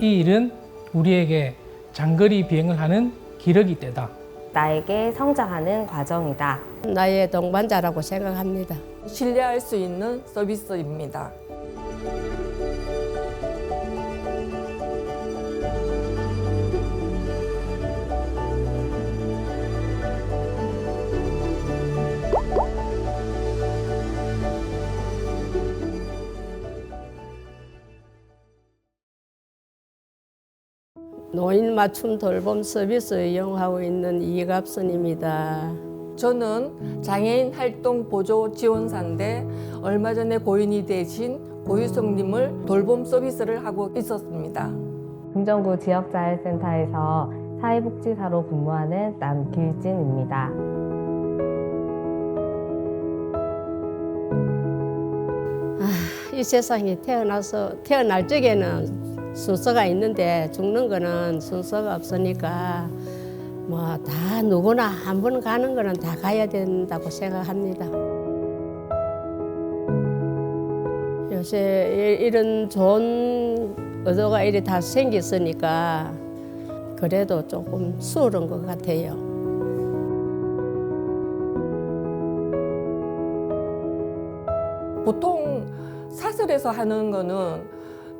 이 일은 우리에게 장거리 비행을 하는 기러기 때다. 나에게 성장하는 과정이다. 나의 동반자라고 생각합니다. 신뢰할 수 있는 서비스입니다. 노인 맞춤 돌봄 서비스 이용하고 있는 이갑선입니다. 저는 장애인 활동 보조 지원사인데 얼마 전에 고인이 되신 고유성님을 돌봄 서비스를 하고 있었습니다. 금정구 지역자율센터에서 사회복지사로 근무하는 남길진입니다. 이 세상에 태어나서 태어날 적에는 순서가 있는데 죽는 거는 순서가 없으니까 뭐 다 누구나 한 번 가는 거는 다 가야 된다고 생각합니다. 요새 이- 이런 좋은 의도가 이리 다 생겼으니까 그래도 조금 수월한 것 같아요. 보통 사설에서 하는 거는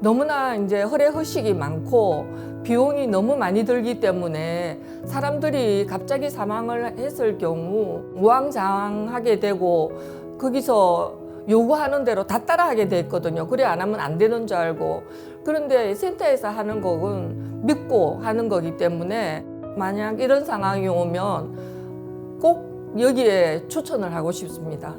너무나 이제 허례허식이 많고 비용이 너무 많이 들기 때문에 사람들이 갑자기 사망을 했을 경우 우왕좌왕하게 되고 거기서 요구하는 대로 다 따라하게 됐거든요. 그래 안 하면 안 되는 줄 알고 그런데 센터에서 하는 거는 믿고 하는 거기 때문에 만약 이런 상황이 오면 꼭 여기에 추천을 하고 싶습니다.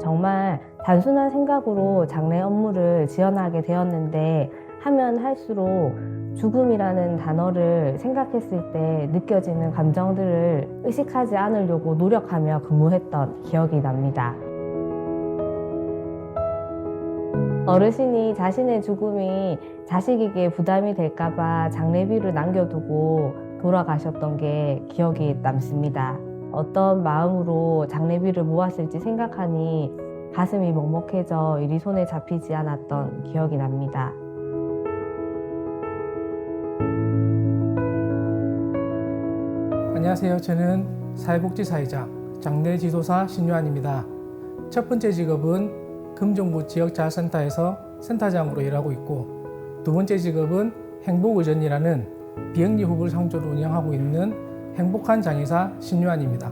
어, 정말 단순한 생각으로 장래 업무를 지원하게 되었는데 하면 할수록 죽음이라는 단어를 생각했을 때 느껴지는 감정들을 의식하지 않으려고 노력하며 근무했던 기억이 납니다. 어르신이 자신의 죽음이 자식에게 부담이 될까봐 장례비를 남겨두고 돌아가셨던 게 기억이 남습니다. 어떤 마음으로 장례비를 모았을지 생각하니 가슴이 먹먹해져 일이 손에 잡히지 않았던 기억이 납니다. 안녕하세요. 저는 사회복지사이자 장례 지도사 신유한입니다. 첫 번째 직업은 금정부 지역자활센터에서 센터장으로 일하고 있고 두 번째 직업은 행복의전이라는 비영리 후보를 상조로 운영하고 있는 행복한 장의사 신유한입니다.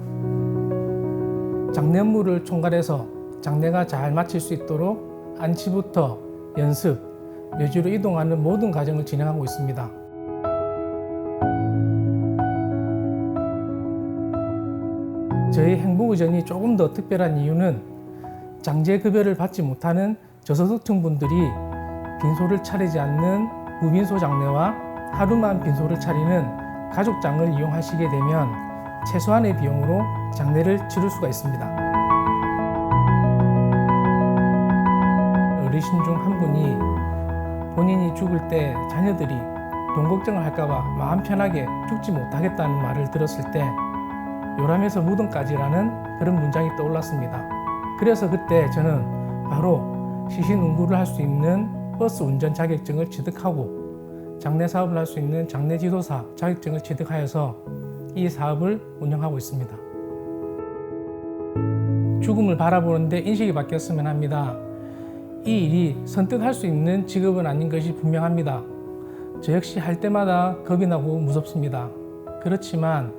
장례 업무를 총괄해서 장례가 잘 마칠 수 있도록 안치부터 연습, 묘지로 이동하는 모든 과정을 진행하고 있습니다. 저희 행복의전이 조금 더 특별한 이유는 장제급여를 받지 못하는 저소득층 분들이 빈소를 차리지 않는 무빈소 장례와 하루만 빈소를 차리는 가족장을 이용하시게 되면 최소한의 비용으로 장례를 치를 수가 있습니다. 어르신 중 한 분이 본인이 죽을 때 자녀들이 돈 걱정을 할까봐 마음 편하게 죽지 못하겠다는 말을 들었을 때 요람에서 무덤까지라는 그런 문장이 떠올랐습니다. 그래서 그때 저는 바로 시신 운구를 할 수 있는 버스 운전 자격증을 취득하고 장례 사업을 할 수 있는 장례 지도사 자격증을 취득하여서 이 사업을 운영하고 있습니다. 죽음을 바라보는데 인식이 바뀌었으면 합니다. 이 일이 선뜻 할 수 있는 직업은 아닌 것이 분명합니다. 저 역시 할 때마다 겁이 나고 무섭습니다. 그렇지만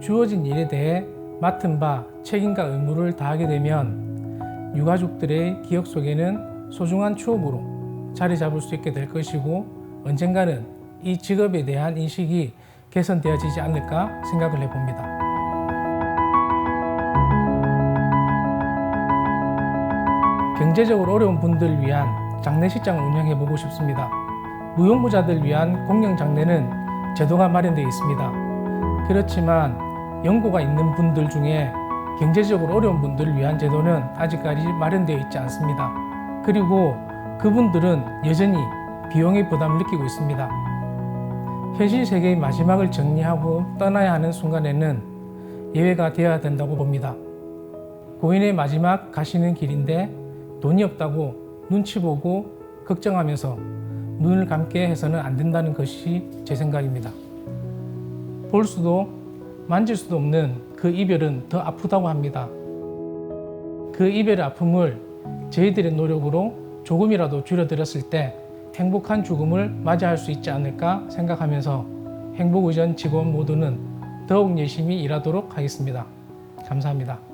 주어진 일에 대해 맡은 바 책임과 의무를 다하게 되면 유가족들의 기억 속에는 소중한 추억으로 자리 잡을 수 있게 될 것이고 언젠가는 이 직업에 대한 인식이 개선되어지지 않을까 생각을 해봅니다. 경제적으로 어려운 분들을 위한 장례식장을 운영해 보고 싶습니다. 무용부자들 위한 공영 장례는 제도가 마련되어 있습니다. 그렇지만 연고가 있는 분들 중에 경제적으로 어려운 분들을 위한 제도는 아직까지 마련되어 있지 않습니다. 그리고 그분들은 여전히 비용의 부담을 느끼고 있습니다. 현실 세계의 마지막을 정리하고 떠나야 하는 순간에는 예외가 되어야 된다고 봅니다. 고인의 마지막 가시는 길인데 돈이 없다고 눈치 보고 걱정하면서 눈을 감게 해서는 안 된다는 것이 제 생각입니다. 볼 수도 만질 수도 없는 그 이별은 더 아프다고 합니다. 그 이별의 아픔을 저희들의 노력으로 조금이라도 줄여드렸을 때 행복한 죽음을 맞이할 수 있지 않을까 생각하면서 행복의전 직원 모두는 더욱 열심히 일하도록 하겠습니다. 감사합니다.